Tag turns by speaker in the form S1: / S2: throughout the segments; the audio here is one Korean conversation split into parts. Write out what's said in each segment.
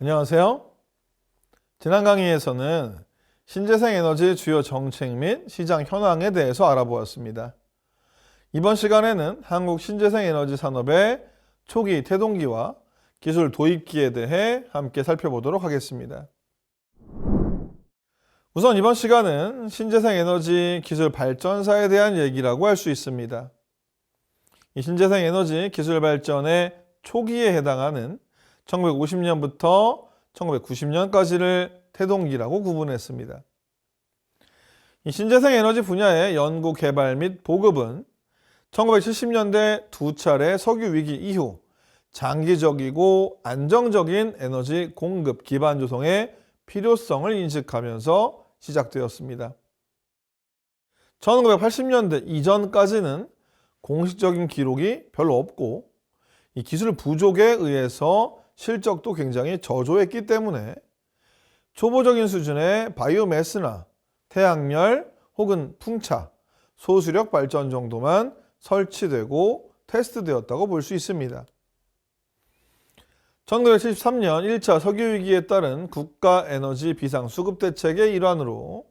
S1: 안녕하세요. 지난 강의에서는 신재생 에너지 주요 정책 및 시장 현황에 대해서 알아보았습니다. 이번 시간에는 한국 신재생 에너지 산업의 초기 태동기와 기술 도입기에 대해 함께 살펴보도록 하겠습니다. 우선 이번 시간은 신재생 에너지 기술 발전사에 대한 얘기라고 할 수 있습니다. 이 신재생 에너지 기술 발전의 초기에 해당하는 1950년부터 1990년까지를 태동기라고 구분했습니다. 이 신재생 에너지 분야의 연구 개발 및 보급은 1970년대 두 차례 석유 위기 이후 장기적이고 안정적인 에너지 공급 기반 조성의 필요성을 인식하면서 시작되었습니다. 1980년대 이전까지는 공식적인 기록이 별로 없고 이 기술 부족에 의해서 실적도 굉장히 저조했기 때문에 초보적인 수준의 바이오매스나 태양열 혹은 풍차, 소수력 발전 정도만 설치되고 테스트되었다고 볼 수 있습니다. 1973년 1차 석유위기에 따른 국가 에너지 비상 수급 대책의 일환으로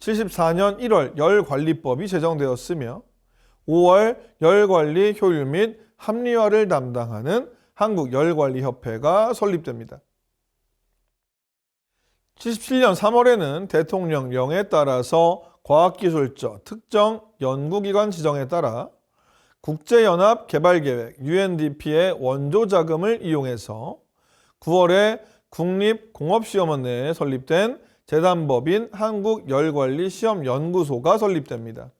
S1: 74년 1월 열관리법이 제정되었으며 5월 열관리 효율 및 합리화를 담당하는 한국열관리협회가 설립됩니다. 77년 3월에는 대통령령에 따라서 과학기술적 특정 연구기관 지정에 따라 국제연합 개발계획 UNDP의 원조 자금을 이용해서 9월에 국립공업시험원 내에 설립된 재단법인 한국열관리시험연구소가 설립됩니다.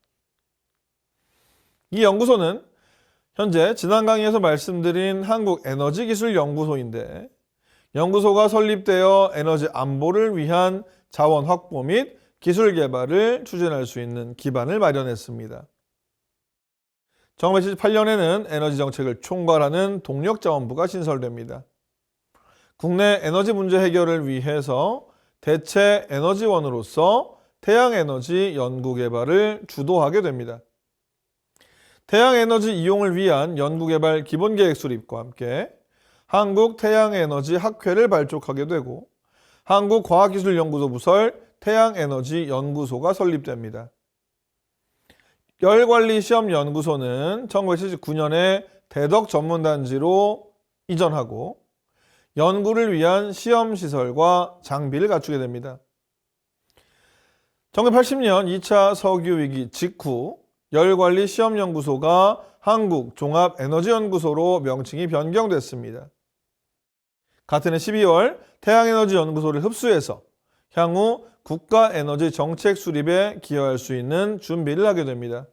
S1: 이 연구소는 현재 지난 강의에서 말씀드린 한국에너지기술연구소인데 연구소가 설립되어 에너지 안보를 위한 자원 확보 및 기술 개발을 추진할 수 있는 기반을 마련했습니다. 1978년에는 에너지 정책을 총괄하는 동력자원부가 신설됩니다. 국내 에너지 문제 해결을 위해서 대체 에너지원으로서 태양에너지 연구 개발을 주도하게 됩니다. 태양에너지 이용을 위한 연구개발 기본계획 수립과 함께 한국태양에너지 학회를 발족하게 되고 한국과학기술연구소 부설 태양에너지연구소가 설립됩니다. 열관리시험연구소는 1979년에 대덕 전문단지로 이전하고 연구를 위한 시험시설과 장비를 갖추게 됩니다. 1980년 2차 석유위기 직후 열관리 시험연구소가 한국종합에너지연구소로 명칭이 변경됐습니다. 같은 해 12월 태양에너지연구소를 흡수해서 향후 국가에너지 정책 수립에 기여할 수 있는 준비를 하게 됩니다.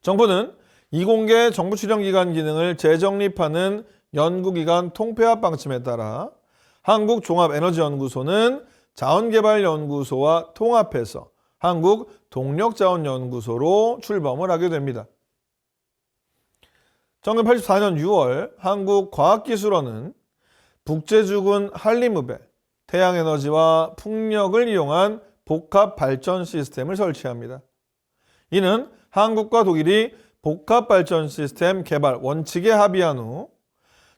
S1: 정부는 이공계 정부 출연 기관 기능을 재정립하는 연구기관 통폐합 방침에 따라 한국종합에너지연구소는 자원개발연구소와 통합해서 한국 동력자원연구소로 출범을 하게 됩니다. 1984년 6월 한국과학기술원은 북제주군 한림읍에 태양에너지와 풍력을 이용한 복합 발전 시스템을 설치합니다. 이는 한국과 독일이 복합 발전 시스템 개발 원칙에 합의한 후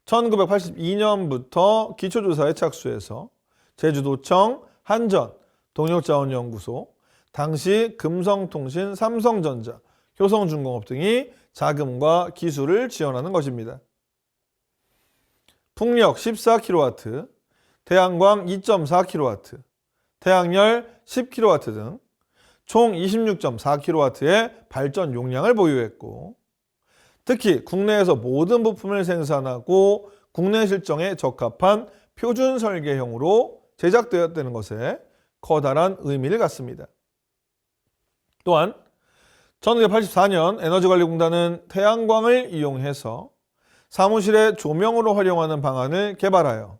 S1: 1982년부터 기초조사에 착수해서 제주도청, 한전, 동력자원연구소, 당시 금성통신, 삼성전자, 효성중공업 등이 자금과 기술을 지원하는 것입니다. 풍력 14kW, 태양광 2.4kW, 태양열 10kW 등 총 26.4kW의 발전 용량을 보유했고 특히 국내에서 모든 부품을 생산하고 국내 실정에 적합한 표준 설계형으로 제작되었다는 것에 커다란 의미를 갖습니다. 또한 1984년 에너지관리공단은 태양광을 이용해서 사무실의 조명으로 활용하는 방안을 개발하여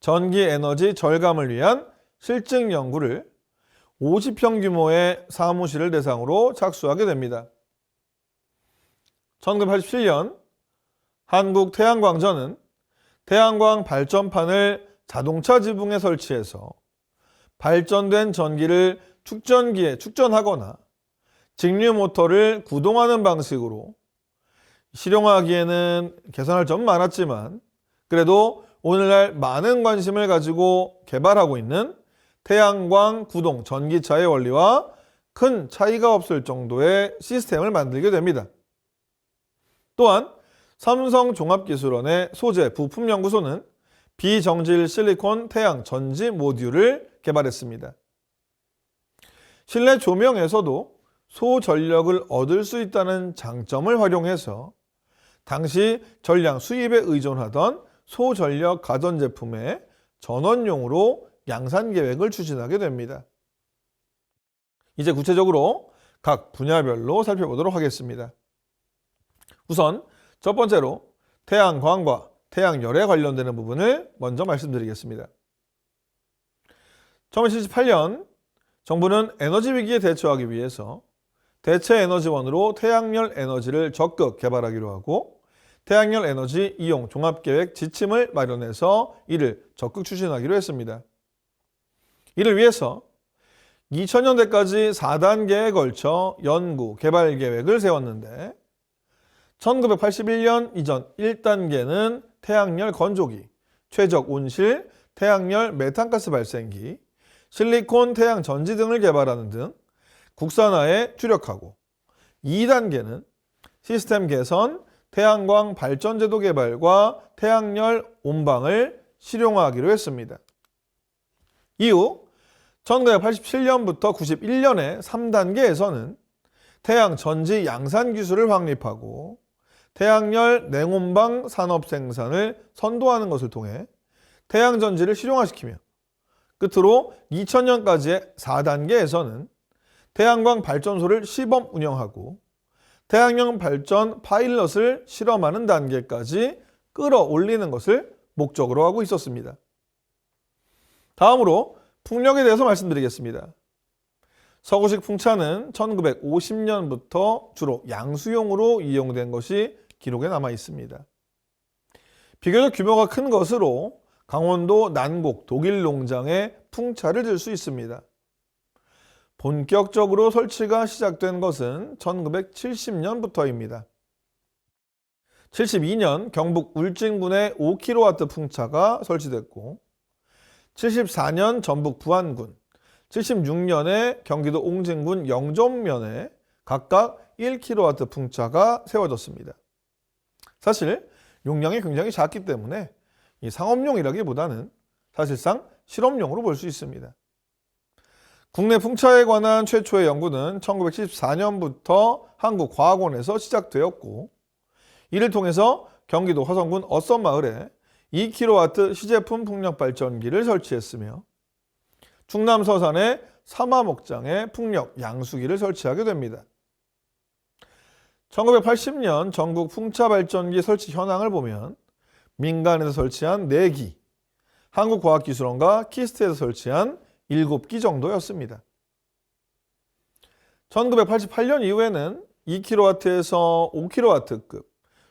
S1: 전기 에너지 절감을 위한 실증 연구를 50평 규모의 사무실을 대상으로 착수하게 됩니다. 1987년 한국태양광전은 태양광 발전판을 자동차 지붕에 설치해서 발전된 전기를 축전기에 축전하거나 직류 모터를 구동하는 방식으로 실용화하기에는 개선할 점 많았지만 그래도 오늘날 많은 관심을 가지고 개발하고 있는 태양광 구동 전기차의 원리와 큰 차이가 없을 정도의 시스템을 만들게 됩니다. 또한 삼성종합기술원의 소재 부품연구소는 비정질 실리콘 태양 전지 모듈을 개발했습니다. 실내 조명에서도 소전력을 얻을 수 있다는 장점을 활용해서 당시 전량 수입에 의존하던 소전력 가전제품의 전원용으로 양산 계획을 추진하게 됩니다. 이제 구체적으로 각 분야별로 살펴보도록 하겠습니다. 우선 첫 번째로 태양광과 태양열에 관련되는 부분을 먼저 말씀드리겠습니다. 1978년 정부는 에너지 위기에 대처하기 위해서 대체 에너지원으로 태양열 에너지를 적극 개발하기로 하고 태양열 에너지 이용 종합계획 지침을 마련해서 이를 적극 추진하기로 했습니다. 이를 위해서 2000년대까지 4단계에 걸쳐 연구, 개발 계획을 세웠는데 1981년 이전 1단계는 태양열 건조기, 최적 온실, 태양열 메탄가스 발생기, 실리콘 태양 전지 등을 개발하는 등 국산화에 주력하고 2단계는 시스템 개선, 태양광 발전 제도 개발과 태양열 온방을 실용화하기로 했습니다. 이후 1987년부터 91년에 3단계에서는 태양 전지 양산 기술을 확립하고 태양열 냉온방 산업 생산을 선도하는 것을 통해 태양 전지를 실용화시키며 끝으로 2000년까지의 4단계에서는 태양광 발전소를 시범 운영하고 태양형 발전 파일럿을 실험하는 단계까지 끌어올리는 것을 목적으로 하고 있었습니다. 다음으로 풍력에 대해서 말씀드리겠습니다. 서구식 풍차는 1950년부터 주로 양수용으로 이용된 것이 기록에 남아 있습니다. 비교적 규모가 큰 것으로 강원도 난곡 독일 농장에 풍차를 들 수 있습니다. 본격적으로 설치가 시작된 것은 1970년부터입니다. 72년 경북 울진군에 5kW 풍차가 설치됐고 74년 전북 부안군, 76년에 경기도 옹진군 영종면에 각각 1kW 풍차가 세워졌습니다. 사실 용량이 굉장히 작기 때문에 이 상업용이라기보다는 사실상 실험용으로 볼 수 있습니다. 국내 풍차에 관한 최초의 연구는 1974년부터 한국과학원에서 시작되었고 이를 통해서 경기도 화성군 어썸마을에 2kW 시제품 풍력 발전기를 설치했으며 충남 서산의 사마목장에 풍력 양수기를 설치하게 됩니다. 1980년 전국 풍차 발전기 설치 현황을 보면 민간에서 설치한 4기, 한국과학기술원과 키스트에서 설치한 7기 정도였습니다. 1988년 이후에는 2kW에서 5kW급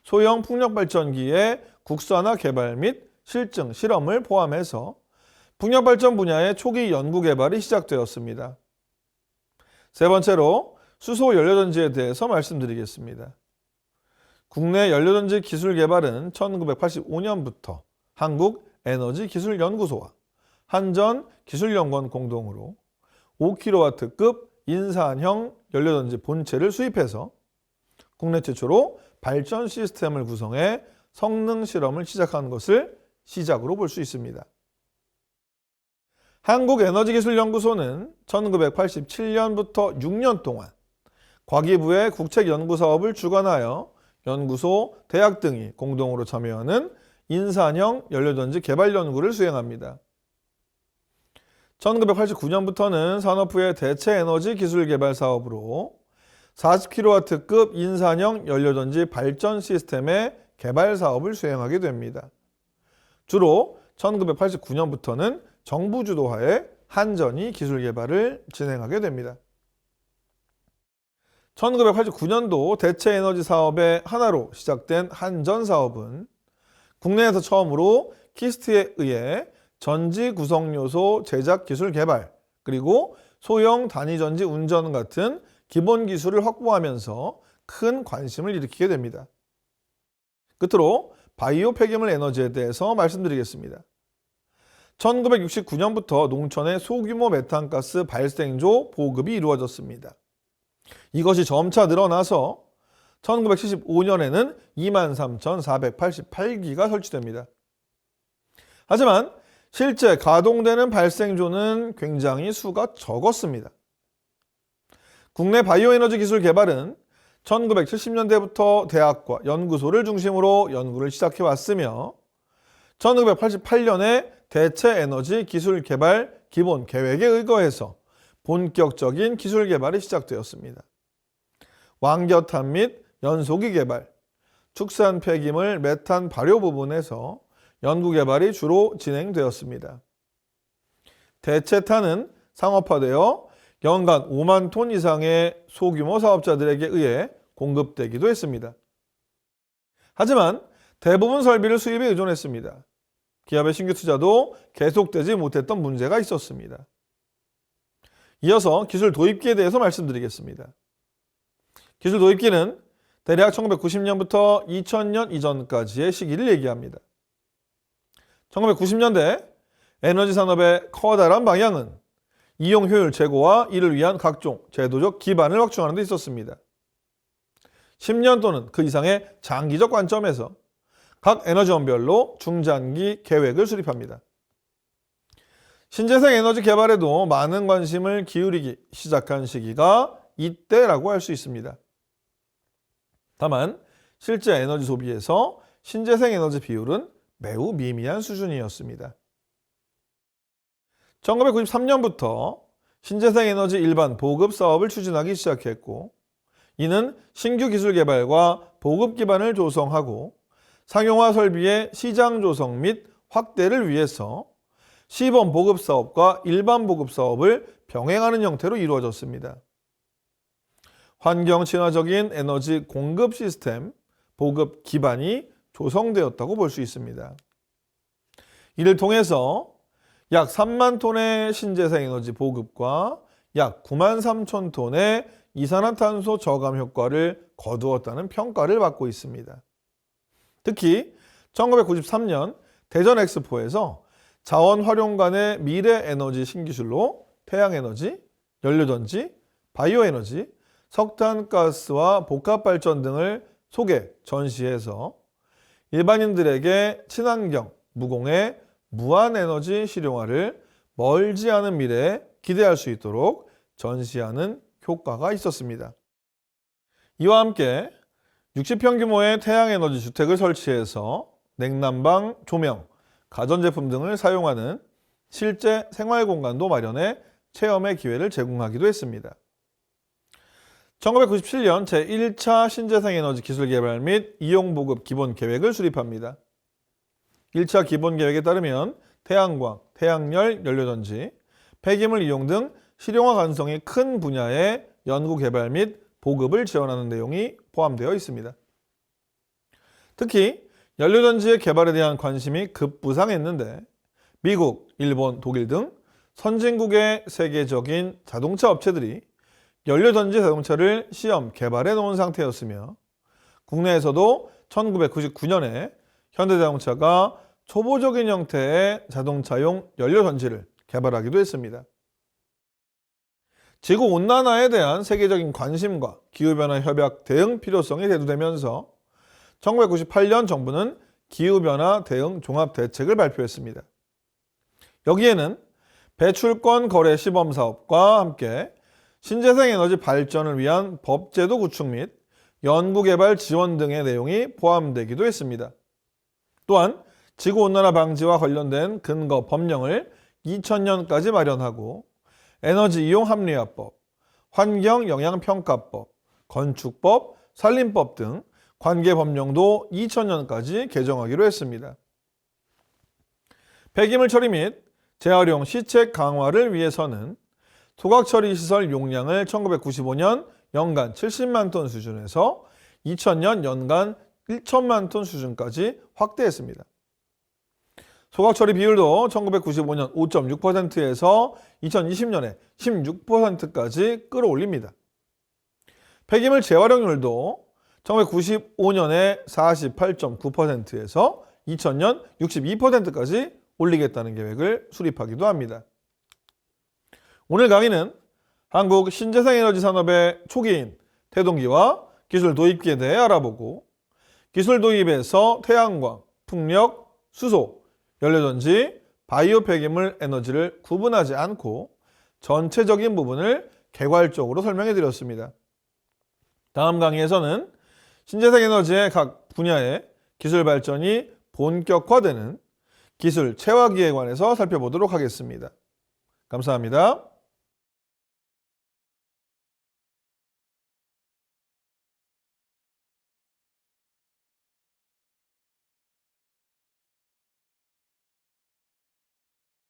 S1: 소형 풍력발전기의 국산화 개발 및 실증, 실험을 포함해서 풍력발전 분야의 초기 연구 개발이 시작되었습니다. 세 번째로 수소 연료전지에 대해서 말씀드리겠습니다. 국내 연료전지 기술 개발은 1985년부터 한국에너지기술연구소와 한전 기술연구원 공동으로 5kW급 인산형 연료전지 본체를 수입해서 국내 최초로 발전 시스템을 구성해 성능 실험을 시작한 것을 시작으로 볼 수 있습니다. 한국에너지기술연구소는 1987년부터 6년 동안 과기부의 국책연구 사업을 주관하여 연구소, 대학 등이 공동으로 참여하는 인산형 연료전지 개발 연구를 수행합니다. 1989년부터는 산업부의 대체 에너지 기술 개발 사업으로 40kW급 인산형 연료전지 발전 시스템의 개발 사업을 수행하게 됩니다. 주로 1989년부터는 정부 주도하에 한전이 기술 개발을 진행하게 됩니다. 1989년도 대체 에너지 사업의 하나로 시작된 한전 사업은 국내에서 처음으로 키스트에 의해 전지 구성 요소 제작 기술 개발 그리고 소형 단위 전지 운전 같은 기본 기술을 확보하면서 큰 관심을 일으키게 됩니다. 끝으로 바이오 폐기물 에너지에 대해서 말씀드리겠습니다. 1969년부터 농촌의 소규모 메탄가스 발생조 보급이 이루어졌습니다. 이것이 점차 늘어나서 1975년에는 23,488기가 설치됩니다. 하지만 실제 가동되는 발생조는 굉장히 수가 적었습니다. 국내 바이오에너지 기술 개발은 1970년대부터 대학과 연구소를 중심으로 연구를 시작해 왔으며 1988년에 대체 에너지 기술 개발 기본 계획에 의거해서 본격적인 기술 개발이 시작되었습니다. 왕겨탄 및 연소기 개발, 축산 폐기물 메탄 발효 부분에서 연구 개발이 주로 진행되었습니다. 대체탄은 상업화되어 연간 5만 톤 이상의 소규모 사업자들에게 의해 공급되기도 했습니다. 하지만 대부분 설비를 수입에 의존했습니다. 기업의 신규 투자도 계속되지 못했던 문제가 있었습니다. 이어서 기술 도입기에 대해서 말씀드리겠습니다. 기술 도입기는 대략 1990년부터 2000년 이전까지의 시기를 얘기합니다. 1990년대 에너지 산업의 커다란 방향은 이용 효율 제고와 이를 위한 각종 제도적 기반을 확충하는 데 있었습니다. 10년 또는 그 이상의 장기적 관점에서 각 에너지원별로 중장기 계획을 수립합니다. 신재생 에너지 개발에도 많은 관심을 기울이기 시작한 시기가 이때라고 할 수 있습니다. 다만 실제 에너지 소비에서 신재생 에너지 비율은 매우 미미한 수준이었습니다. 1993년부터 신재생 에너지 일반 보급 사업을 추진하기 시작했고 이는 신규 기술 개발과 보급 기반을 조성하고 상용화 설비의 시장 조성 및 확대를 위해서 시범 보급 사업과 일반 보급 사업을 병행하는 형태로 이루어졌습니다. 환경 친화적인 에너지 공급 시스템 보급 기반이 조성되었다고 볼 수 있습니다. 이를 통해서 약 3만 톤의 신재생 에너지 보급과 약 9만 3천 톤의 이산화탄소 저감 효과를 거두었다는 평가를 받고 있습니다. 특히 1993년 대전 엑스포에서 자원 활용 간의 미래 에너지 신기술로 태양 에너지, 연료전지, 바이오 에너지, 석탄가스와 복합 발전 등을 소개, 전시해서 일반인들에게 친환경, 무공해, 무한에너지 실용화를 멀지 않은 미래에 기대할 수 있도록 전시하는 효과가 있었습니다. 이와 함께 60평 규모의 태양에너지 주택을 설치해서 냉난방, 조명, 가전제품 등을 사용하는 실제 생활 공간도 마련해 체험의 기회를 제공하기도 했습니다. 1997년 제1차 신재생에너지 기술 개발 및 이용 보급 기본 계획을 수립합니다. 1차 기본 계획에 따르면 태양광, 태양열, 연료전지, 폐기물 이용 등 실용화 가능성이 큰 분야의 연구 개발 및 보급을 지원하는 내용이 포함되어 있습니다. 특히 연료전지의 개발에 대한 관심이 급부상했는데 미국, 일본, 독일 등 선진국의 세계적인 자동차 업체들이 연료전지 자동차를 시험 개발해 놓은 상태였으며 국내에서도 1999년에 현대자동차가 초보적인 형태의 자동차용 연료전지를 개발하기도 했습니다. 지구 온난화에 대한 세계적인 관심과 기후변화 협약 대응 필요성이 대두되면서 1998년 정부는 기후변화 대응 종합 대책을 발표했습니다. 여기에는 배출권 거래 시범 사업과 함께 신재생 에너지 발전을 위한 법제도 구축 및 연구개발 지원 등의 내용이 포함되기도 했습니다. 또한 지구온난화 방지와 관련된 근거 법령을 2000년까지 마련하고 에너지 이용 합리화법, 환경 영향 평가법, 건축법, 산림법 등 관계 법령도 2000년까지 개정하기로 했습니다. 폐기물 처리 및 재활용 시책 강화를 위해서는 소각 처리 시설 용량을 1995년 연간 70만 톤 수준에서 2000년 연간 1천만 톤 수준까지 확대했습니다. 소각 처리 비율도 1995년 5.6%에서 2020년에 16%까지 끌어올립니다. 폐기물 재활용률도 1995년에 48.9%에서 2000년 62%까지 올리겠다는 계획을 수립하기도 합니다. 오늘 강의는 한국 신재생 에너지 산업의 초기인 태동기와 기술 도입기에 대해 알아보고 기술 도입에서 태양광, 풍력, 수소, 연료전지, 바이오 폐기물 에너지를 구분하지 않고 전체적인 부분을 개괄적으로 설명해 드렸습니다. 다음 강의에서는 신재생 에너지의 각 분야의 기술 발전이 본격화되는 기술 체화기에 관해서 살펴보도록 하겠습니다. 감사합니다.